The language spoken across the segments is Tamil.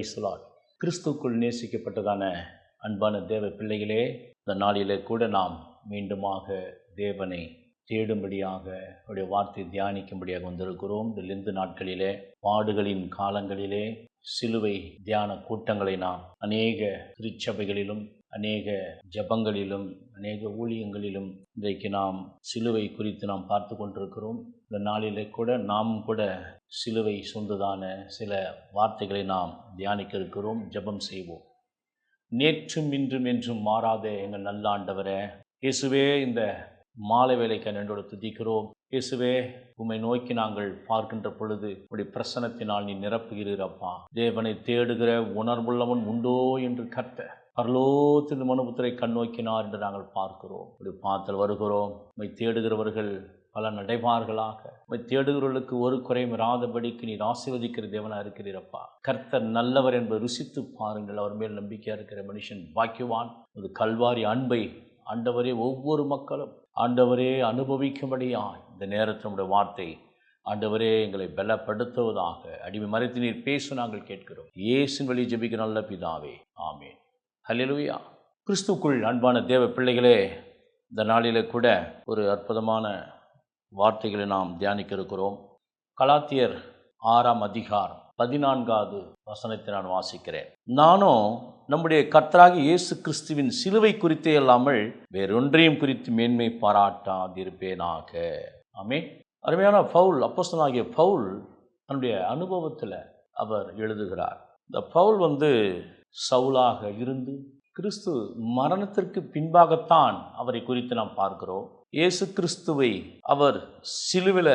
பிரைஸ்லாட் கிறிஸ்துக்குள் நேசிக்கப்பட்டதான அன்பான தேவ பிள்ளைகளே இந்த நாளிலே கூட நாம் மீண்டுமாக தேவனை தேடும்படியாக அவருடைய வார்த்தை தியானிக்கும்படியாக வந்திருக்கிறோம். இந்த லிந்து நாட்களிலே பாடுகளின் காலங்களிலே சிலுவை தியான கூட்டங்களை நாம் அநேக திருச்சபைகளிலும் அநேக ஜபங்களிலும் அநேக ஊழியங்களிலும் இன்றைக்கு நாம் சிலுவை குறித்து நாம் பார்த்து கொண்டிருக்கிறோம். இந்த நாளிலே கூட நாம் கூட சிலுவை சொந்ததான சில வார்த்தைகளை நாம் தியானிக்க இருக்கிறோம் ஜெபம் செய்வோம். நேற்றும் இன்றும் என்றும் மாறாத எங்கள் நல்ல ஆண்டவரே இயேசுவே இந்த மாலை வேலைக்கு நன்றோடு துதிக்கிறோம். இயேசுவே உம்மை நோக்கி நாங்கள் பார்க்கின்ற பொழுது உடைய பிரசனத்தினால் நீ நிரப்புகிறீரப்பா தேவனை தேடுகிற உணர்வுள்ளவன் உண்டோ என்று கத்த பரலோத்தின் மனுபுத்திரை கண்ணோக்கினார் என்று நாங்கள் பார்க்கிறோம். இப்படி பார்த்தல் வருகிறோம். உம்மை தேடுகிறவர்கள் பல நடைபார்களாக தேடுகிறவர்களுக்கு ஒரு குறையும் இராதபடிக்கு நீர் ஆசீர்வதிக்கிற தேவனாக இருக்கிறீரப்பா. கர்த்தர் நல்லவர் என்பதை ருசித்து பாருங்கள். அவர் மேல் நம்பிக்கையாக இருக்கிற மனுஷன் பாக்கியவான். அது கல்வாரி அன்பை ஆண்டவரே ஒவ்வொரு மக்களும் ஆண்டவரே அனுபவிக்கும்படியா இந்த நேரத்தில் நம்முடைய வார்த்தை ஆண்டவரே எங்களை பலப்படுத்துவதாக அடிமை மறைத்து நீர் பேச நாங்கள் கேட்கிறோம். இயேசின் வழி ஜபிக்க நல்ல பிதாவே. ஆமேன். ஹல்லேலூயா கிறிஸ்துக்குள் அன்பான தேவ பிள்ளைகளே இந்த நாளில் கூட ஒரு அற்புதமான வார்த்தைகளை நாம் தியானிக்க இருக்கிறோம் கலாத்தியர் ஆறாம் அதிகார் பதினான்காவது வசனத்தை நான் வாசிக்கிறேன். நானும் நம்முடைய கர்த்தராக இயேசு கிறிஸ்துவின் சிலுவை குறித்தே அல்லாமல் வேறொன்றையும் குறித்து மேன்மை பாராட்டாதிருப்பேனாக. ஆமே அருமையான பவுல் அப்போசனாகிய பவுல் தன்னுடைய அனுபவத்தில் அவர் எழுதுகிறார். இந்த பவுல் வந்து சவுலாக இருந்து கிறிஸ்து மரணத்திற்கு பின்பாகத்தான் அவரை குறித்து நாம் பார்க்கிறோம். இயேசு கிறிஸ்துவை அவர் சிலுவில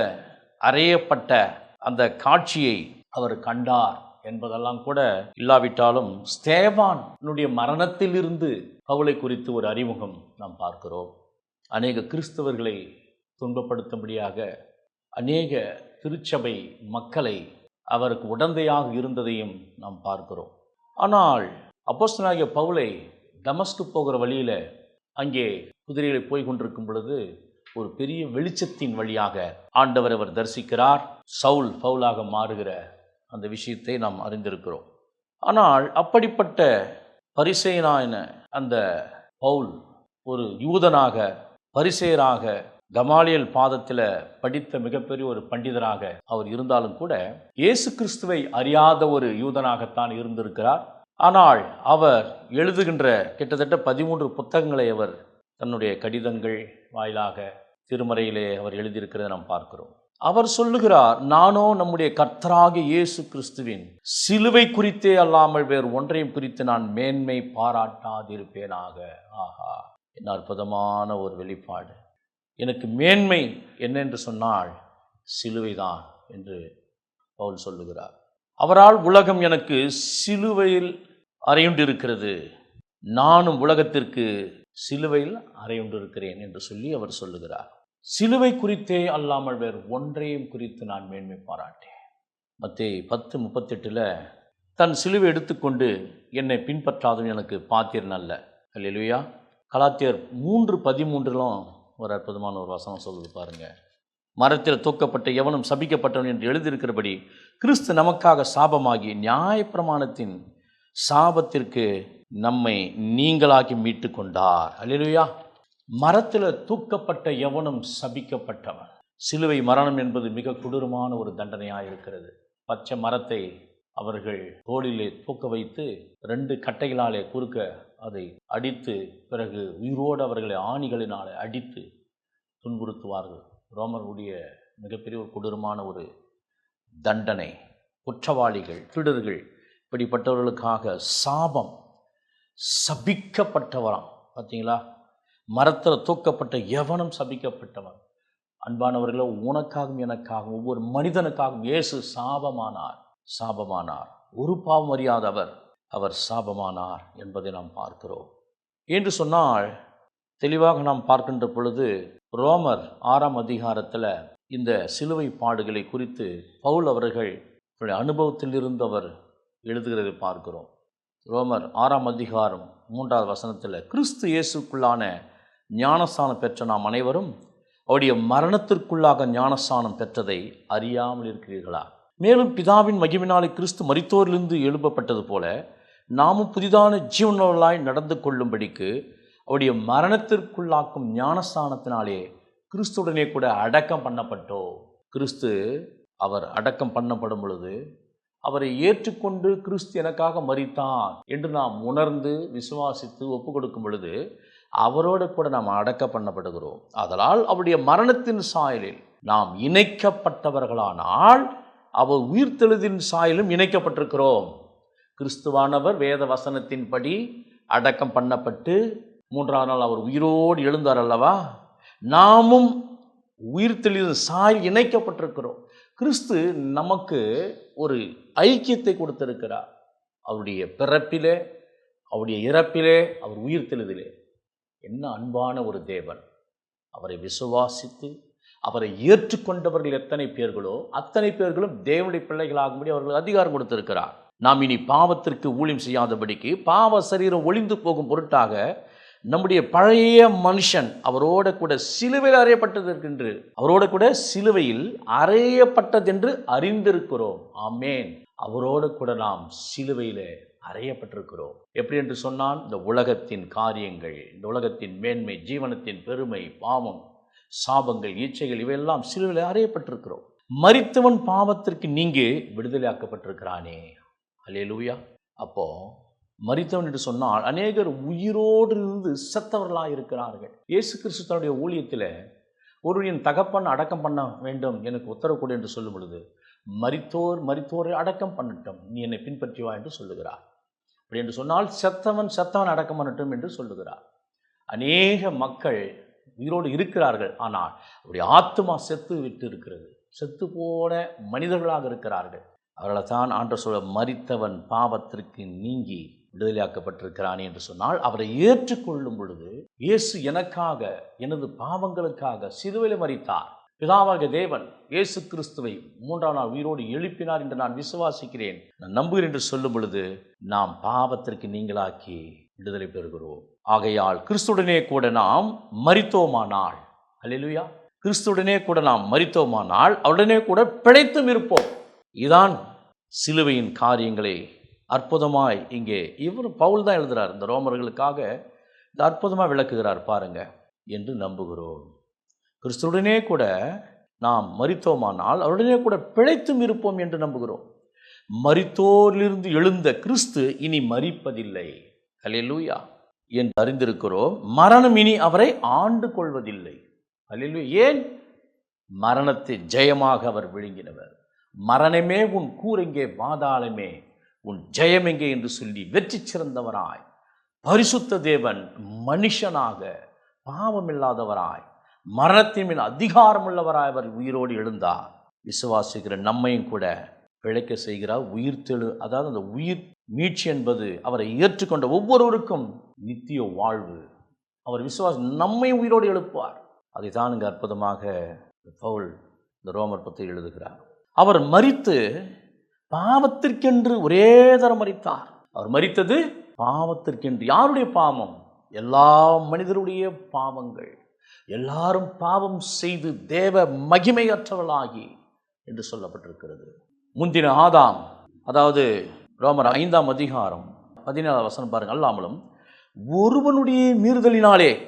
அறையப்பட்ட அந்த காட்சியை அவர் கண்டார் என்பதெல்லாம் கூட இல்லாவிட்டாலும் ஸ்தேவானுடைய மரணத்திலிருந்து பவுலை குறித்து ஒரு அறிமுகம் நாம் பார்க்கிறோம். அநேக கிறிஸ்தவர்களை துன்பப்படுத்தும்படியாக அநேக திருச்சபை மக்களை அவருக்கு உடந்தையாக இருந்ததையும் நாம் பார்க்கிறோம். ஆனால் அப்போஸ்தனாகிய பவுலை தமஸ்கு போகிற வழியில் அங்கே குதிரைகளை போய் கொண்டிருக்கும் பொழுது ஒரு பெரிய வெளிச்சத்தின் வழியாக ஆண்டவர் அவர் தரிசிக்கிறார். சவுல் ஃபவுலாக மாறுகிற அந்த விஷயத்தை நாம் அறிந்திருக்கிறோம். ஆனால் அப்படிப்பட்ட பரிசெயனான அந்த பவுல் ஒரு யூதனாக பரிசெயராக கமாலியல் பாதத்தில் படித்த மிகப்பெரிய ஒரு பண்டிதராக அவர் இருந்தாலும் கூட இயேசு கிறிஸ்துவை அறியாத ஒரு யூதனாகத்தான் இருந்திருக்கிறார். ஆனால் அவர் எழுதுகின்ற கிட்டத்தட்ட பதிமூன்று புத்தகங்களை அவர் தன்னுடைய கடிதங்கள் வாயிலாக திருமறையிலே அவர் எழுதியிருக்கிறத நாம் பார்க்கிறோம். அவர் சொல்லுகிறார் நானோ நம்முடைய கர்த்தராக இயேசு கிறிஸ்துவின் சிலுவை குறித்தே அல்லாமல் வேறு ஒன்றையும் குறித்து நான் மேன்மை பாராட்டாதிருப்பேனாக. ஆஹா என்ன அற்புதமான ஒரு வெளிப்பாடு. எனக்கு மேன்மை என்னென்று சொன்னால் சிலுவைதான் என்று பவுல் சொல்லுகிறார். அவரால் உலகம் எனக்கு சிலுவையில் அறையுண்டிருக்கிறது. நானும் உலகத்திற்கு சிலுவையில் அறையுண்டிருக்கிறேன் என்று சொல்லி அவர் சொல்லுகிறார். சிலுவை குறித்தே அல்லாமல் வேறு ஒன்றையும் குறித்து நான் மேன்மை பாராட்டேன். மத்திய பத்து முப்பத்தெட்டில் தன் சிலுவை எடுத்துக்கொண்டு என்னை பின்பற்றாதும் எனக்கு பாத்திரன் அல்ல. அல்லையா கலாத்தியர் மூன்று பதிமூன்றிலும் ஒரு அற்புதமான ஒரு வசனம் சொல்லுது பாருங்கள் மரத்தில் தூக்கப்பட்ட எவனும் சபிக்கப்பட்டவன் என்று எழுதியிருக்கிறபடி கிறிஸ்து நமக்காக சாபமாகி நியாயப்பிரமாணத்தின் சாபத்திற்கு நம்மை நீங்களாகி மீட்டு கொண்டார் அல்லையா மரத்தில் தூக்கப்பட்ட எவனும் சபிக்கப்பட்டவன். சிலுவை மரணம் என்பது மிக கொடூரமான ஒரு தண்டனையாக இருக்கிறது. பச்சை மரத்தை அவர்கள் தோளிலே தூக்க வைத்து ரெண்டு கட்டைகளாலே குறுக்க அதை அடித்து பிறகு உயிரோடு அவர்களை ஆணிகளினாலே அடித்து துன்புறுத்துவார்கள். ரோமருடைய மிகப்பெரிய ஒரு கொடூரமான ஒரு தண்டனை. குற்றவாளிகள் திருடர்கள் இப்படிப்பட்டவர்களுக்காக சாபம் சபிக்கப்பட்டவராம். பார்த்தீங்களா மரத்தில் தூக்கப்பட்ட எவனும் சபிக்கப்பட்டவன். அன்பானவர்களோ உனக்காகவும் எனக்காகவும் ஒவ்வொரு மனிதனுக்காகவும் இயேசு சாபமானார். சாபமானார். ஒரு பாவம் அறியாதவர் அவர் சாபமானார் என்பதை நாம் பார்க்கிறோம். என்று சொன்னால் தெளிவாக நாம் பார்க்கின்ற பொழுது ரோமர் ஆறாம் அதிகாரத்தில் இந்த சிலுவை பாடுகளை குறித்து பவுல் அவர்கள் அனுபவத்தில் இருந்தவர் எழுதுகிறதை பார்க்கிறோம். ரோமர் ஆறாம் அதிகாரம் மூன்றாவது வசனத்தில் கிறிஸ்து இயேசுக்குள்ளான ஞானஸ்தானம் பெற்ற நாம் அனைவரும் அவருடைய மரணத்திற்குள்ளாக ஞானஸ்தானம் பெற்றதை அறியாமல் இருக்கிறீர்களா? மேலும் பிதாவின் மகிமினாலே கிறிஸ்து மரித்தோரிலிருந்து எழுப்பப்பட்டது போல நாமும் புதிதான ஜீவனவர்களாய் நடந்து கொள்ளும்படிக்கு அவருடைய மரணத்திற்குள்ளாக்கும் ஞானஸ்தானத்தினாலே கிறிஸ்துடனே கூட அடக்கம் பண்ணப்பட்டோ கிறிஸ்து அவர் அடக்கம் பண்ணப்படும் பொழுது அவரை ஏற்றுக்கொண்டு கிறிஸ்து எனக்காக மறித்தான் என்று நாம் உணர்ந்து விசுவாசித்து ஒப்பு கொடுக்கும் பொழுது அவரோடு கூட நாம் அடக்க பண்ணப்படுகிறோம். அதனால் அவருடைய மரணத்தின் சாயலில் நாம் இணைக்கப்பட்டவர்களானால் அவர் உயிர்த்தெழுதின் சாயலும் இணைக்கப்பட்டிருக்கிறோம். கிறிஸ்துவானவர் வேத வசனத்தின்படி அடக்கம் பண்ணப்பட்டு மூன்றாம் நாள் அவர் உயிரோடு எழுந்தார் அல்லவா? நாமும் உயிர்த்தெழுதின் சாயல் இணைக்கப்பட்டிருக்கிறோம். கிறிஸ்து நமக்கு ஒரு ஐக்கியத்தை கொடுத்திருக்கிறார். அவருடைய பிறப்பிலே அவருடைய இறப்பிலே அவர் உயிர்த்தெழுதிலே என்ன அன்பான ஒரு தேவன். அவரை விசுவாசித்து அவரை ஏற்றுக்கொண்டவர்கள் எத்தனை பேர்களோ அத்தனை பேர்களும் தேவனுடைய பிள்ளைகளாகும்படி அவர்களுக்கு அதிகாரம் கொடுத்திருக்கிறார். நாம் இனி பாவத்திற்கு ஊழியம் செய்யாதபடிக்கு பாவ சரீரம் ஒளிந்து போகும் பொருட்டாக நம்முடைய பழைய மனுஷன் அவரோட கூட சிலுவையில் அறையப்பட்டதற்கென்று அவரோட கூட சிலுவையில் அறையப்பட்டதென்று அறிந்திருக்கிறோம். ஆமேன். அவரோட கூட நாம் சிலுவையில் அறையப்பட்டிருக்கிறோம். எப்படி என்று சொன்னால் இந்த உலகத்தின் காரியங்கள் இந்த உலகத்தின் மேன்மை ஜீவனத்தின் பெருமை பாவம் சாபங்கள் ஈச்சைகள் இவையெல்லாம் சிலுவையில் அறையப்பட்டிருக்கிறோம். மறித்தவன் பாவத்திற்கு நீங்கி விடுதலையாக்கப்பட்டிருக்கிறானே. அலே லூயா அப்போது மரித்தவன் என்று சொன்னால் அநேகர் உயிரோடு இருந்து செத்தவர்களாக இருக்கிறார்கள். இயேசு கிறிஸ்துவனுடைய ஊழியத்தில் ஊழியத்தில் ஒருவரின் தகப்பன் அடக்கம் பண்ண வேண்டும் எனக்கு உத்தரவு கொடு என்று சொல்லும் பொழுது மறித்தோர் மறித்தோரை அடக்கம் பண்ணட்டும் நீ என்னை பின்பற்றி வா என்று சொல்லுகிறார். அப்படி என்று சொன்னால் செத்தவன் செத்தவன் அடக்கம் பண்ணட்டும் என்று சொல்லுகிறார். அநேக மக்கள் உயிரோடு இருக்கிறார்கள் ஆனால் அவருடைய ஆத்மா செத்து விட்டு இருக்கிறது. செத்து போன மனிதர்களாக இருக்கிறார்கள். அவர்களை தான் ஆண்ட சொல்ல மறித்தவன் பாவத்திற்கு நீங்கி விடுதலையாக்கப்பட்டிருக்கிறானே என்று சொன்னால் அவரை ஏற்றுக்கொள்ளும் பொழுது இயேசு எனக்காக எனது பாவங்களுக்காக சிறுவையில் மறித்தார் பிதாவாக தேவன் இயேசு கிறிஸ்துவை மூன்றாம் நாள் உயிரோடு எழுப்பினார் என்று நான் விசுவாசிக்கிறேன். நான் நம்புகிறேன் என்று சொல்லும் பொழுது நாம் பாவத்திற்கு நீங்களாக்கி விடுதலை பெறுகிறோம். ஆகையால் கிறிஸ்துடனே கூட நாம் மறித்தோமானால் அல்லா கிறிஸ்துடனே கூட நாம் மறித்தோமானால் அவருடனே கூட பிழைத்தும் இருப்போம். இதான் சிலுவையின் காரியங்களை அற்புதமாய் இங்கே இவர் பவுல் தான் எழுதுகிறார் இந்த ரோமர்களுக்காக இந்த அற்புதமாக விளக்குகிறார் பாருங்க என்று நம்புகிறோம். கிறிஸ்துடனே கூட நாம் மறித்தோமானால் அவருடனே கூட பிழைத்தும் இருப்போம் என்று நம்புகிறோம். மறித்தோரிலிருந்து எழுந்த கிறிஸ்து இனி மறிப்பதில்லை ஹalleluya. என்று அறிந்திருக்கிறோம். மரணம் இனி அவரை ஆண்டு கொள்வதில்லை. ஹalleluya. ஏன்? மரணத்தை ஜெயமாக அவர் விழுங்கினவர். மரணமே உன் கூறெங்கே பாதாளமே. உன் ஜெயம் எங்கே என்று சொல்லி வெற்றி சிறந்தவராய். பரிசுத்த தேவன் மனுஷனாக பாவமில்லாதவராய் மரணத்தின் மேல் அதிகாரமுள்ளவராய் அவர் உயிரோடு எழுந்தார். விசுவாசிக்கிற நம்மையும் கூட பிழைக்க செய்கிறார். உயிர்த்தெழு அதாவது அந்த உயிர் மீட்சி என்பது அவரை ஏற்றுக்கொண்ட ஒவ்வொருவருக்கும் நித்திய வாழ்வு. அவர் விசுவாசம் நம்மை உயிரோடு எழுப்பார் அதை தான் இங்கு அற்புதமாக பவுல் இந்த ரோமர் பற்றி எழுதுகிறார். அவர் மறித்து பாவத்திற்கென்று ஒரே தரம் மறித்தார். அவர் மறித்தது பாவத்திற்கென்று. யாருடைய பாவம்? எல்லா மனிதருடைய பாவங்கள். எல்லாரும் பாவம் செய்து தேவ மகிமையற்றவளாகி என்று சொல்லப்பட்டிருக்கிறது. முந்தின ஆதாம் அதாவது ரோமர் ஐந்தாம் அதிகாரம் பதினேழாம் வசனம் பாருங்கள் அல்லாமலும் ஒருவனுடைய மீறுதலினாலே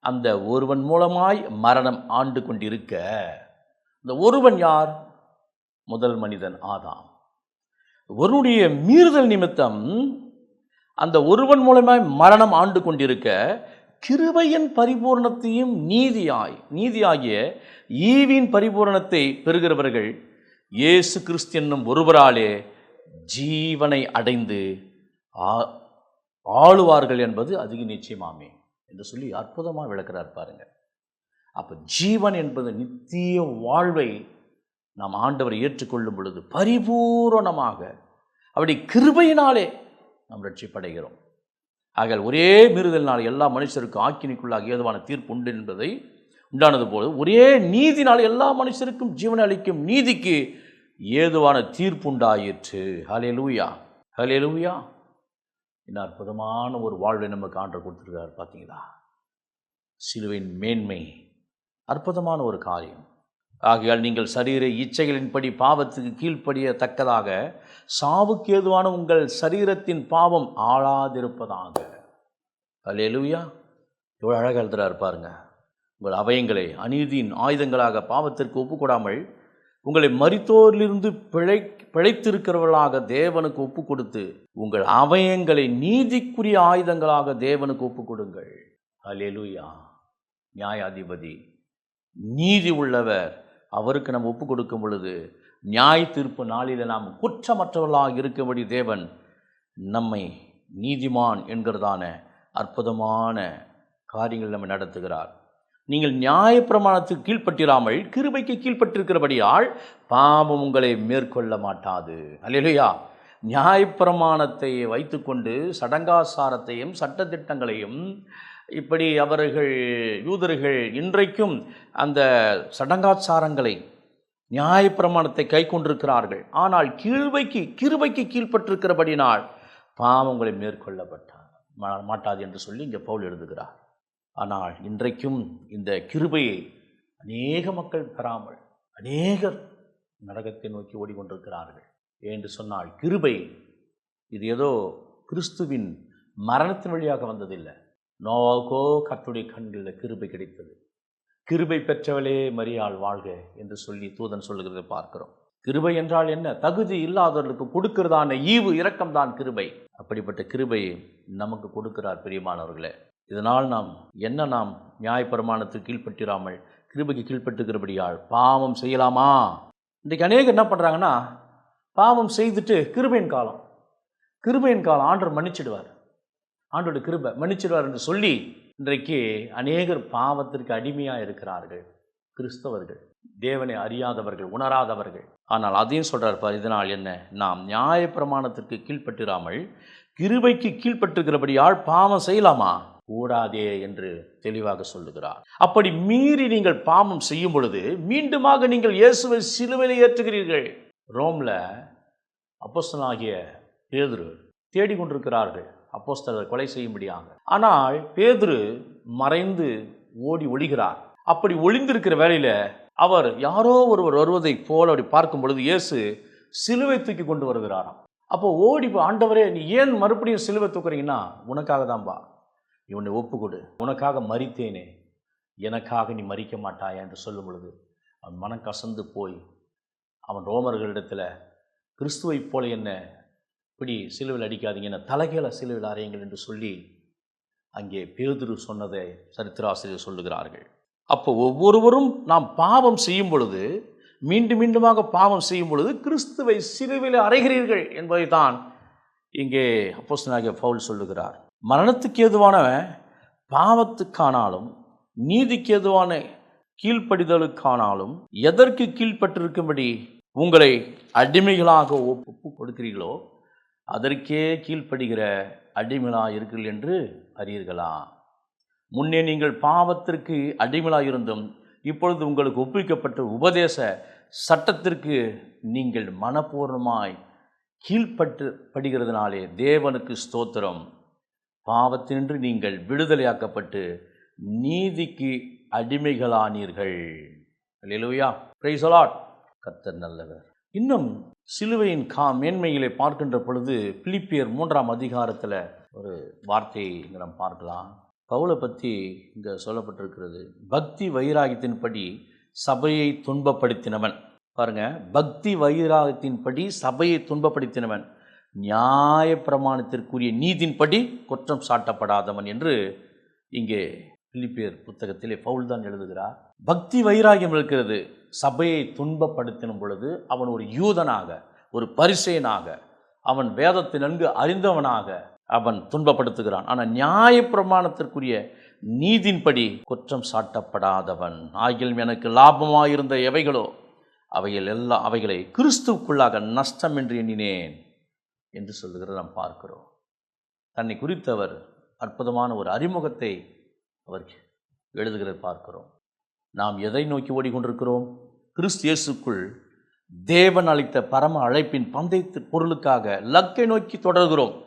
அந்த ஒருவன் மூலமாய் மரணம் ஆண்டு கொண்டிருக்க. இந்த ஒருவன் யார்? முதல் மனிதன் ஆதாம். ஒருவனுடைய மீறுதல் நிமித்தம் அந்த ஒருவன் மூலமாய் மரணம் ஆண்டு கொண்டிருக்க கிருபையின் பரிபூரணத்தையும் நீதியாய் நீதியாகிய ஈவின் பரிபூரணத்தை பெறுகிறவர்கள் இயேசு கிறிஸ்து என்னும் ஒருவராலே ஜீவனை அடைந்து ஆ- ஆளுவார்கள் என்பது அதிக நிச்சயமாமே என்று சொல்லி அற்புதமாக விளக்கிறார் பாருங்கள் அப்போ ஜீவன் என்பது நித்திய வாழ்வை நாம் ஆண்டவரை ஏற்றுக்கொள்ளும் பொழுது பரிபூரணமாக அப்படி கிருபையினாலே நாம் ரட்சிப்படைகிறோம். ஆகையால் ஒரே மீறுதலினால் எல்லா மனுஷருக்கும் ஆக்கினிக்குள்ளாக ஏதுவான தீர்ப்பு உண்டு என்பதை உண்டானது போல ஒரே நீதினால் எல்லா மனுஷருக்கும் ஜீவனை அளிக்கும் நீதிக்கு ஏதுவான தீர்ப்பு உண்டாயிற்று. ஹலே லூயா ஹலே லூயா இன்னும் அற்புதமான ஒரு வாழ்வை நமக்கு ஆண்டர் கொடுத்துருக்கார் பார்த்தீங்களா? சிலுவையின் மேன்மை. அற்புதமான ஒரு காரியம். ஆகையால் நீங்கள் சரீர இச்சைகளின்படி பாவத்துக்கு கீழ்ப்படியத்தக்கதாக சாவுக்கு ஏதுவான உங்கள் சரீரத்தின் பாவம் ஆளாதிருப்பதாக. அல்லேலூயா. இவ்வளோ அழகாக எழுதுறாரு பாருங்க. உங்கள் அவயங்களை அநீதியின் ஆயுதங்களாக பாவத்திற்கு ஒப்புக்கூடாமல் உங்களை மரித்தோரிலிருந்து பிழை பிழைத்திருக்கிறவர்களாக தேவனுக்கு ஒப்பு கொடுத்து உங்கள் அவயங்களை நீதிக்குரிய ஆயுதங்களாக தேவனுக்கு ஒப்பு கொடுங்கள் அலேலுயா நியாயாதிபதி நீதி உள்ளவர் அவருக்கு நாம் ஒப்பு கொடுக்கும் பொழுது நியாய தீர்ப்பு நாளில் நாம் குற்றமற்றவர்களாக இருக்கும்படி தேவன் நம்மை நீதிமான் என்கிறதான அற்புதமான காரியங்கள் நம்ம நடத்துகிறார். நீங்கள் நியாயப்பிரமாணத்துக்கு கீழ்ப்பட்டிராமல் கிருபைக்கு கீழ்ப்பட்டிருக்கிறபடியால் பாவம் உங்களை மேற்கொள்ள மாட்டாது. அல்லையா நியாயப்பிரமாணத்தை வைத்துக்கொண்டு சடங்காசாரத்தையும் சட்டத்திட்டங்களையும் இப்படி அவர்கள் யூதர்கள் இன்றைக்கும் அந்த சடங்காச்சாரங்களை நியாயப்பிரமாணத்தை கை கொண்டிருக்கிறார்கள். ஆனால் கீழ்வைக்கு கிருபைக்கு கீழ்ப்பட்டிருக்கிறபடினால் பாவங்களை மேற்கொள்ளப்பட்டார். மா- மாட்டாது என்று சொல்லி இங்கே பவுல் எழுதுகிறார். ஆனால் இன்றைக்கும் இந்த கிருபையை அநேக மக்கள் பெறாமல் அநேகர் நரகத்தை நோக்கி ஓடிக்கொண்டிருக்கிறார்கள். என்று சொன்னால் கிருபை இது ஏதோ கிறிஸ்துவின் மரணத்தின் வழியாக வந்ததில்லை. நோவாவுக்கோ கத்துடைய கண்களில் கிருபை கிடைத்தது. கிருபை பெற்றவளே மரியாள் வாழ்க என்று சொல்லி தூதன் சொல்லுகிறதை பார்க்கிறோம். கிருபை என்றால் என்ன? தகுதி இல்லாதவர்களுக்கு கொடுக்கிறதான ஈவு இரக்கம்தான் கிருபை. அப்படிப்பட்ட கிருபையை நமக்கு கொடுக்கிறார் பிரியமானவர்களே. இதனால் நாம் என்ன நாம் நியாயப்பிரமாணத்துக்கு கீழ்ப்பட்டிராமல் கிருபைக்கு கீழ்பட்டுக்கிறபடியால் பாவம் செய்யலாமா? இன்றைக்கு அநேகர் என்ன பண்ணுறாங்கன்னா பாவம் செய்துட்டு கிருபையின் காலம். கிருபையின் காலம் ஆண்டர் மன்னிச்சிடுவார். ஆண்டோட கிருபை மன்னிச்சிடுவார் என்று சொல்லி இன்றைக்கு அநேகர் பாவத்திற்கு அடிமையாக இருக்கிறார்கள். கிறிஸ்தவர்கள் தேவனை அறியாதவர்கள் உணராதவர்கள். ஆனால் அதையும் சொல்கிறார் பார் இதனால் என்ன? நாம் நியாயப்பிரமாணத்திற்கு கீழ்ப்பட்டிராமல் கிருபைக்கு கீழ்ப்பட்டிருக்கிறபடியால் பாவம் செய்யலாமா? கூடாதே என்று தெளிவாக சொல்லுகிறார். அப்படி மீறி நீங்கள் பாவம் செய்யும் பொழுது மீண்டுமாக நீங்கள் இயேசுவை சிலுவையில் ஏற்றுகிறீர்கள். ரோமில் அப்போசனாகிய பேதுரு தேடிக்கொண்டிருக்கிறார்கள். அப்போஸ்தலர் கொலை செய்யும்படியாக. ஆனால் பேதுரு மறைந்து ஓடி ஒழிகிறார் அப்படி ஒளிந்திருக்கிற வேலையில் அவர் யாரோ ஒருவர் வருவதைப் போல் அப்படி பார்க்கும் பொழுது இயேசு சிலுவை தூக்கி கொண்டு வருகிறாராம். அப்போ ஓடி ஆண்டவரே நீ ஏன் மறுபடியும் சிலுவை தூக்குறீங்கன்னா? உனக்காக தான்பா இவனை ஒப்புக்கொடு. உனக்காக மறித்தேனே எனக்காக நீ மறிக்க மாட்டாயா? என்று சொல்லும் பொழுது அவன் மனம் கசந்து போய் அவன் ரோமர்களிடத்தில் கிறிஸ்துவைப் போல என்ன இப்படி சிலுவில் அடிக்காதீங்க என்ன தலைகீழ சிலுவில் அறையுங்கள் என்று சொல்லி அங்கே பேதுரு சொன்னதை சரித்திராசிரியர் சொல்லுகிறார்கள். அப்போ ஒவ்வொருவரும் நாம் பாவம் செய்யும் பொழுது மீண்டும் மீண்டுமாக பாவம் செய்யும் பொழுது கிறிஸ்துவை சிலுவையில் அறைகிறீர்கள் என்பதை தான் இங்கே அப்போஸ்தலனாகிய பவுல் சொல்லுகிறார். மரணத்துக்கு ஏதுவான பாவத்துக்கானாலும் நீதிக்கு ஏதுவான கீழ்ப்படிதலுக்கானாலும் எதற்கு கீழ்ப்பட்டிருக்கும்படி உங்களை அடிமைகளாக ஒப்பு ஒப்பு கொடுக்கிறீர்களோ அதற்கே கீழ்ப்படுகிற அடிமைகளாக இருக்கிறீர்கள் என்று அறியீர்களா? முன்னே நீங்கள் பாவத்திற்கு அடிமைகளாக இருந்தும் இப்பொழுது உங்களுக்கு ஒப்புவிக்கப்பட்ட உபதேச சட்டத்திற்கு நீங்கள் மனப்பூர்வமாய் கீழ்ப்பட்டு படுகிறதுனாலே தேவனுக்கு ஸ்தோத்திரம். பாவத்தினின்று நீங்கள் விடுதலையாக்கப்பட்டு நீதிக்கு அடிமைகளானீர்கள். இல்லையா பிரைசலாட் கத்தர் நல்லவர். இன்னும் சிலுவையின் கா மேன்மைகளை பார்க்கின்ற பொழுது பிலிப்பியர் மூன்றாம் அதிகாரத்தில் ஒரு வார்த்தையை இங்கே பார்க்கலாம். பவுலை பற்றி இங்கே சொல்லப்பட்டிருக்கிறது. பக்தி வைராகியத்தின்படி சபையை துன்பப்படுத்தினவன். பாருங்க பக்தி வைராகத்தின்படி சபையை துன்பப்படுத்தினவன். நியாய பிரமாணத்திற்குரிய நீதின்படி குற்றம் சாட்டப்படாதவன் என்று இங்கே பிலிப்பியர் புத்தகத்திலே பவுல் தான் எழுதுகிறார் பக்தி வைராகியம் இருக்கிறது. சபையை துன்பப்படுத்தின பொழுது அவன் ஒரு யூதனாக ஒரு பரிசையனாக அவன் வேதத்தை நன்கு அறிந்தவனாக அவன் துன்பப்படுத்துகிறான். ஆனால் நியாய பிரமாணத்திற்குரிய நீதின்படி குற்றம் சாட்டப்படாதவன். ஆகிலும் எனக்கு லாபமாயிருந்த எவைகளோ அவைகள் எல்லாம் அவைகளை கிறிஸ்துவுக்குள்ளாக நஷ்டம் என்று எண்ணினேன் என்று சொல்லுகிறத நாம் பார்க்கிறோம். தன்னை குறித்தவர் அற்புதமான ஒரு அறிமுகத்தை அவர் எழுதுகிற பார்க்கிறோம். நாம் எதை நோக்கி ஓடிக்கொண்டிருக்கிறோம்? கிறிஸ்து இயேசுக்குள் தேவன் அளித்த பரம அழைப்பின் பந்தயத்து பொருளுக்காக லக்கை நோக்கி தொடர்கிறோம்.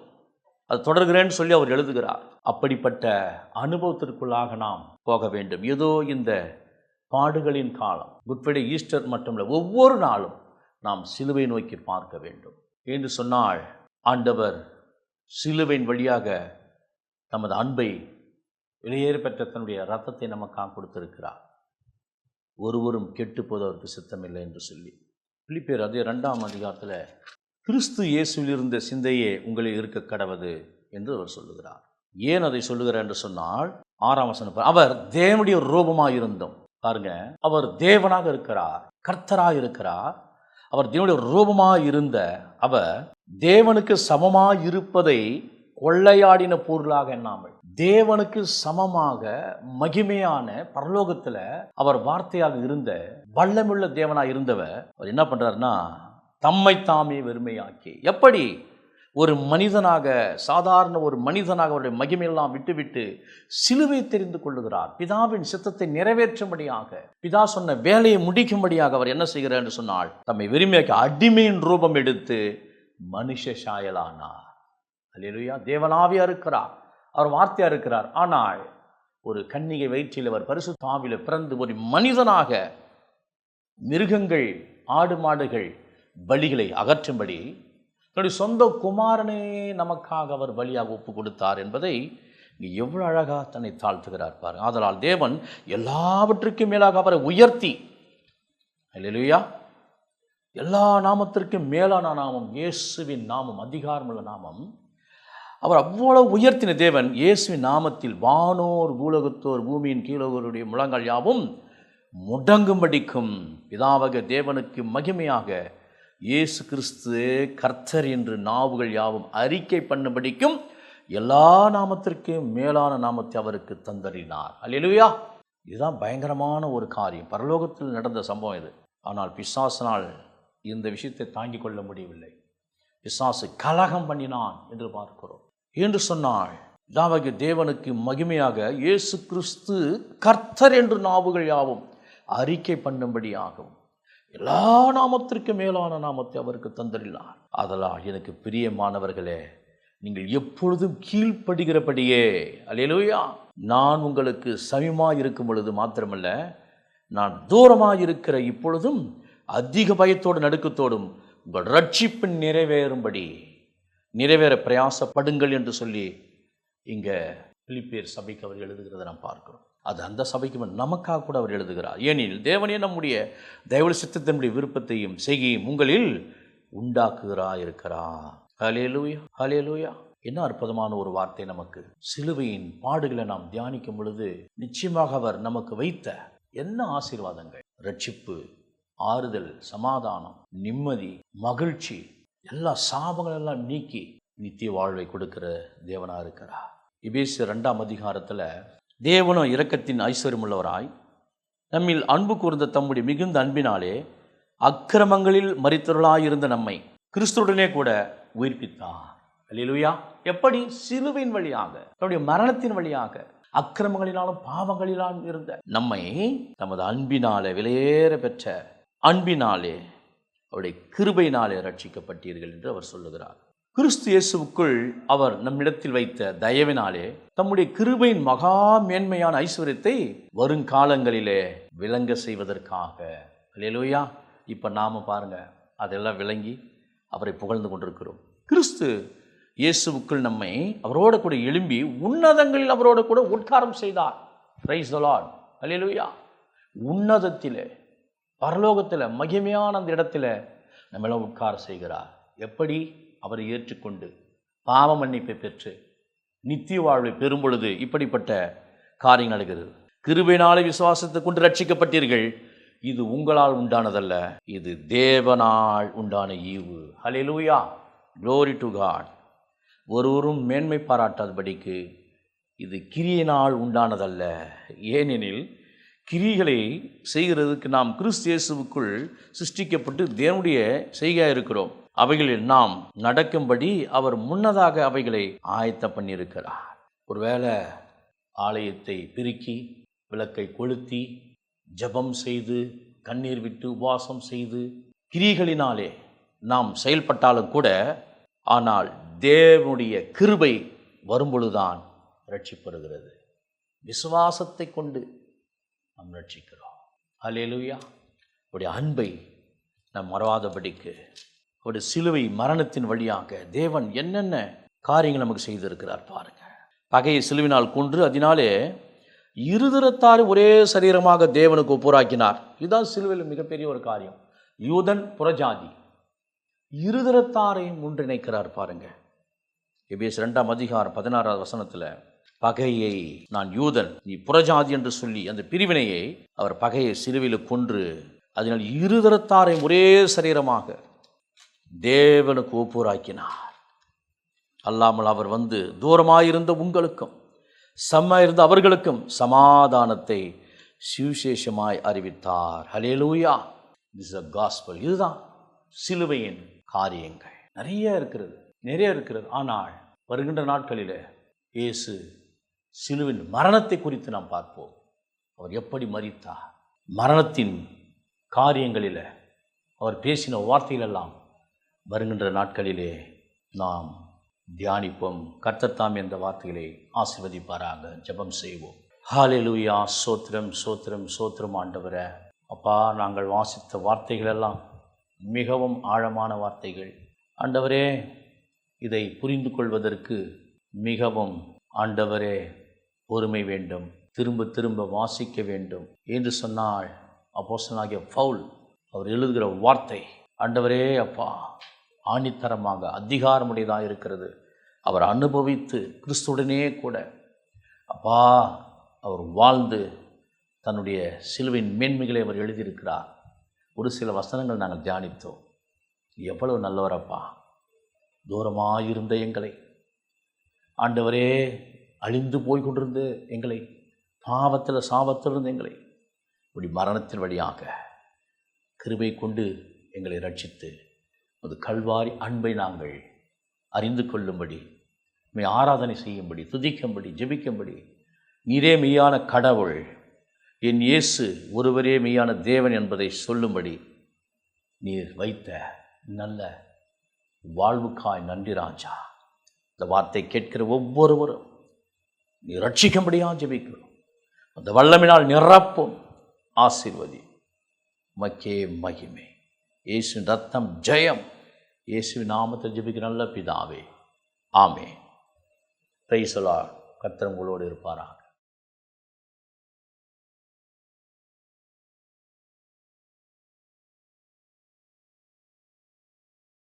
அது தொடர்கிறேன்னு சொல்லி அவர் எழுதுகிறார். அப்படிப்பட்ட அனுபவத்திற்குள்ளாக நாம் போக வேண்டும். ஏதோ இந்த பாடுகளின் காலம் குட் ஈஸ்டர் ஈஸ்டர் இல்லை ஒவ்வொரு நாளும் நாம் சிலுவை நோக்கி பார்க்க வேண்டும். என்று சொன்னால் ஆண்டவர் சிலுவையின் வழியாக நமது அன்பை வெளியேறு பெற்ற தன்னுடைய ரத்தத்தை நமக்காக கொடுத்திருக்கிறார். ஒருவரும் கெட்டு போதவருக்கு சித்தமில்லை என்று சொல்லி. பிலிப்பேர் அதே ரெண்டாம் அதிகாரத்தில் கிறிஸ்து இயேசுவில் இருந்த சிந்தையே உங்களில் இருக்க கடவது என்று அவர் சொல்லுகிறார். ஏன் அதை சொல்லுகிறார் என்று சொன்னால் ஆறாம் வசனம் அவர் தேவனுடைய ரூபமாக இருந்தோம் பாருங்க அவர் தேவனாக இருக்கிறார் கர்த்தராக இருக்கிறார். அவர் தேவனுடைய ரூபமாக இருந்த அவர் தேவனுக்கு சமமாக இருப்பதை கொள்ளையாடின பொருளாக எண்ணாமல் தேவனுக்கு சமமாக மகிமையான பரலோகத்தில் அவர் வார்த்தையாக இருந்த வல்லமுள்ள தேவனாக இருந்தவர் அவர் என்ன பண்ணுறாருன்னா தம்மை தாமே வெறுமையாக்கி. எப்படி? ஒரு மனிதனாக சாதாரண ஒரு மனிதனாக அவருடைய மகிமையெல்லாம் விட்டுவிட்டு சிலுவை தெரிந்து கொள்ளுகிறார். பிதாவின் சித்தத்தை நிறைவேற்றும்படியாக பிதா சொன்ன வேலையை முடிக்கும்படியாக அவர் என்ன செய்கிறார் என்று சொன்னால் தம்மை வெறுமையாக்கி அடிமையின் ரூபம் எடுத்து மனுஷ சாயலானார். அல்லா தேவனாவியா இருக்கிறார். அவர் வார்த்தையாக இருக்கிறார். ஆனால் ஒரு கன்னிகை வயிற்றில் அவர் பரிசு பரிசுத்தாவில பிறந்து ஒரு மனிதனாக மிருகங்கள் ஆடு மாடுகள் பலிகளை அகற்றும்படி தன்னுடைய சொந்த குமாரனே நமக்காக அவர் பலியாக ஒப்பு கொடுத்தார் என்பதை இங்கே எவ்வளோ அழகாக தன்னை தாழ்த்துகிறார் பாரு ஆதலால் தேவன் எல்லாவற்றுக்கும் மேலாக அவரை உயர்த்தி இல்லையா எல்லா நாமத்திற்கும் மேலான நாமம் இயேசுவின் நாமம் அதிகாரமுள்ள நாமம் அவர் அவ்வளவு உயர்த்தின தேவன் இயேசுவின் நாமத்தில் வானோர் பூலகத்தோர் பூமியின் கீழோருடைய முழங்கள் யாவும் முடங்கும்படிக்கும் பிதாவக தேவனுக்கு மகிமையாக இயேசு கிறிஸ்து கர்த்தர் என்று நாவுகள் யாவும் அறிக்கை பண்ணும்படிக்கும் எல்லா நாமத்திற்கும் மேலான நாமத்தை அவருக்கு தந்தறினார். அல்லேலூயா இதுதான் பயங்கரமான ஒரு காரியம். பரலோகத்தில் நடந்த சம்பவம் இது. ஆனால் பிசாசனால் இந்த விஷயத்தை தாங்கிக் கொள்ள முடியவில்லை. பிசாசு கலகம் பண்ணினான் என்று பார்க்கிறோம். என்று சொன்னால் தாவக தேவனுக்கு மகிமையாக இயேசு கிறிஸ்து கர்த்தர் என்று நாவுகள் யாவும் அறிக்கை பண்ணும்படியாகும் எல்லா நாமத்திற்கும் மேலான நாமத்தை அவருக்கு தந்திருந்தார் அதனால் எனக்கு பிரியமானவர்களே நீங்கள் எப்பொழுதும் கீழ்ப்படுகிறபடியே அல்லையிலோயா நான் உங்களுக்கு சமயமாக இருக்கும் பொழுது மாத்திரமல்ல நான் தூரமாக இருக்கிற இப்பொழுதும் அதிக பயத்தோடு நடுக்கத்தோடும் உங்கள் ரட்சிப்பின் நிறைவேறும்படி நிறைவேற பிரயாசப்படுங்கள் என்று சொல்லி இங்கே பிலிப்பியர் சபைக்கு அவர் எழுதுகிறதை நாம் பார்க்கிறோம். அது அந்த சபைக்கு நமக்காக கூட அவர் எழுதுகிறார். ஏனெனில் தேவனே நம்முடைய தெய்வ சித்தத்தினுடைய விருப்பத்தையும் செய்கையும் உங்களில் உண்டாக்குகிறா இருக்கிறார் ஹலேலூயா ஹலேலூயா என்ன அற்புதமான ஒரு வார்த்தை நமக்கு. சிலுவையின் பாடுகளை நாம் தியானிக்கும் பொழுது நிச்சயமாக அவர் நமக்கு வைத்த என்ன ஆசீர்வாதங்கள்? ரட்சிப்பு ஆறுதல் சமாதானம் நிம்மதி மகிழ்ச்சி எல்லா சாபங்கள் எல்லாம் நீக்கி நித்திய வாழ்வை கொடுக்கிற தேவனா இருக்கிறார் இபேசு ரெண்டாம் அதிகாரத்தில் தேவனும் இரக்கத்தின் ஐஸ்வர்யமுள்ளவராய் நம்மில் அன்பு கூர்ந்த தம்முடைய மிகுந்த அன்பினாலே அக்கிரமங்களில் மறித்தவர்களாயிருந்த நம்மை கிறிஸ்துடனே கூட உயிர்ப்பித்தார். அல்லா எப்படி? சிலுவின் வழியாக தன்னுடைய மரணத்தின் வழியாக அக்கிரமங்களினாலும் பாவங்களினாலும் இருந்த நம்மை தமது அன்பினால விலையேற பெற்ற அன்பினாலே அவருடைய கிருபையினாலே ரட்சிக்கப்பட்டீர்கள் என்று அவர் சொல்லுகிறார். கிறிஸ்து இயேசுவுக்குள் அவர் நம்மிடத்தில் வைத்த தயவினாலே தம்முடைய கிருபையின் மகா மேன்மையான ஐஸ்வர்யத்தை வருங்காலங்களிலே விளங்க செய்வதற்காக. இல்லையிலோயா இப்போ நாம் பாருங்க அதெல்லாம் விளங்கி அவரை புகழ்ந்து கொண்டிருக்கிறோம். கிறிஸ்து இயேசுவுக்குள் நம்மை அவரோட கூட எழும்பி உன்னதங்களில் அவரோட கூட உட்காரம் செய்தார். பிரைஸ் த லார்ட் அல்லேலூயா உன்னதத்திலே பரலோகத்தில் மகிமையான அந்த இடத்துல நம்மளை உட்கார செய்கிறார். எப்படி? அவரை ஏற்றுக்கொண்டு பாவ மன்னிப்பை பெற்று நித்திய வாழ்வை பெறும் பொழுது இப்படிப்பட்ட காரியம் நடக்கிறது. கிருபையினாலே விசுவாசத்தை கொண்டு ரட்சிக்கப்பட்டீர்கள். இது உங்களால் உண்டானதல்ல. இது தேவனால் உண்டான ஈவு. ஹலெலூயா க்ளோரி டு காட் ஒருவரும் மேன்மை பாராட்டாதபடிக்கு இது கிரியினால் உண்டானதல்ல. ஏனெனில் கிரிகளை செய்கிறதுக்கு நாம் கிறிஸ்தேசுவுக்குள் சிருஷ்டிக்கப்பட்டு தேவனுடைய செய்கையாக இருக்கிறோம். அவைகளில் நாம் நடக்கும்படி அவர் முன்னதாக அவைகளை ஆயத்த பண்ணியிருக்கிறார். ஒருவேளை ஆலயத்தை பெருக்கி விளக்கை கொளுத்தி ஜெபம் செய்து கண்ணீர் விட்டு உபவாசம் செய்து கிரிகளினாலே நாம் செயல்பட்டாலும் கூட ஆனால் தேவனுடைய கிருபை வரும்பொழுதுதான் ரட்சிப்படுகிறது விசுவாசத்தை கொண்டு நாம் ரட்சிக்கிறோம். ஹalleluya. உடைய அன்பை நாம் மறவாதபடிக்கு ஒரு சிலுவை மரணத்தின் வழியாக தேவன் என்னென்ன காரியங்கள் நமக்கு செய்திருக்கிறார் பாருங்கள் பகையை சிலுவினால் கொன்று அதனாலே இருதரத்தார் ஒரே சரீரமாக தேவனுக்கு ஒப்புராக்கினார் இதுதான் சிலுவையில் மிகப்பெரிய ஒரு காரியம். யூதன் புறஜாதி. இருதரத்தாரையும் ஒன்றிணைக்கிறார் பாருங்கள் எபிஎஸ் ரெண்டாம் அதிகாரம் பதினாறாவது வசனத்தில் பகையை நான் யூதன் நீ புறஜாதி என்று சொல்லி அந்த பிரிவினையை அவர் பகையை சிலுவையில் கொன்று அதனால் இருதரத்தாரை ஒரே சரீரமாக தேவனுக்கு ஒப்புராக்கினார். அல்லாமல் அவர் வந்து தூரமாயிருந்த உங்களுக்கும் செம்ம இருந்த அவர்களுக்கும் சமாதானத்தை சுவிசேஷமாய் அறிவித்தார். ஹலேலூயா இஸ் அ காஸ்பல் இதுதான் சிலுவையின் காரியங்கள். நிறைய இருக்கிறது நிறைய இருக்கிறது. ஆனால் வருகின்ற நாட்களில் இயேசு சிலுவின் மரணத்தை குறித்து நாம் பார்ப்போம். அவர் எப்படி மறித்தார் மரணத்தின் காரியங்களில் அவர் பேசின வார்த்தைகளெல்லாம் வருகின்ற நாட்களிலே நாம் தியானிப்போம். கர்த்தத்தாம் என்ற வார்த்தைகளை ஆசிர்வதிப்பாராக. ஜெபம் செய்வோம். ஹalleluya சோத்திரம் சோத்திரம் சோத்திரம் ஆண்டவரே. அப்பா நாங்கள் வாசித்த வார்த்தைகளெல்லாம் மிகவும் ஆழமான வார்த்தைகள். ஆண்டவரே இதை புரிந்து கொள்வதற்கு மிகவும் ஆண்டவரே பொறுமை வேண்டும் திரும்ப திரும்ப வாசிக்க வேண்டும் என்று சொன்னால் அப்போசனாகிய பவுல் அவர் எழுதுகிற வார்த்தை ஆண்டவரே அப்பா ஆணித்தரமாக அதிகாரமுடையதாக இருக்கிறது. அவர் அனுபவித்து கிறிஸ்துடனே கூட அப்பா அவர் வாழ்ந்து தன்னுடைய சிலுவின் மேன்மைகளை அவர் எழுதியிருக்கிறார். ஒரு சில வசனங்கள் நாங்கள் தியானித்தோம். எவ்வளவு நல்லவரப்பா தூரமாயிருந்த எங்களை. ஆண்டவரே அழிந்து போய் கொண்டிருந்த எங்களை பாவத்தில் சாபத்திலிருந்து எங்களை இப்படி மரணத்தின் வழியாக கிருபை கொண்டு எங்களை ரட்சித்து அது கல்வாரி அன்பை நாங்கள் அறிந்து கொள்ளும்படி மே ஆராதனை செய்யும்படி துதிக்கும்படி ஜெபிக்கும்படி நீரே மெய்யான கடவுள் என் இயேசு ஒருவரே மெய்யான தேவன் என்பதை சொல்லும்படி நீர் வைத்த நல்ல வாழ்வுக்காய் நன்றி ராஜா. இந்த வார்த்தை கேட்கிற ஒவ்வொருவரும் நீ ரட்சிக்கும்படியாக ஜெபிக்கிறோம். அந்த வல்லமினால் நிரப்பும் ஆசீர்வதி. மக்கே மகிமை. இயேசுவின் ரத்தம் ஜெயம். இயேசுவின் நாமத்தை ஜபிக்க நல்ல பிதாவே. ஆமே பிரைசலா கத்திரங்களோடு உங்களோடு இருப்பாராக.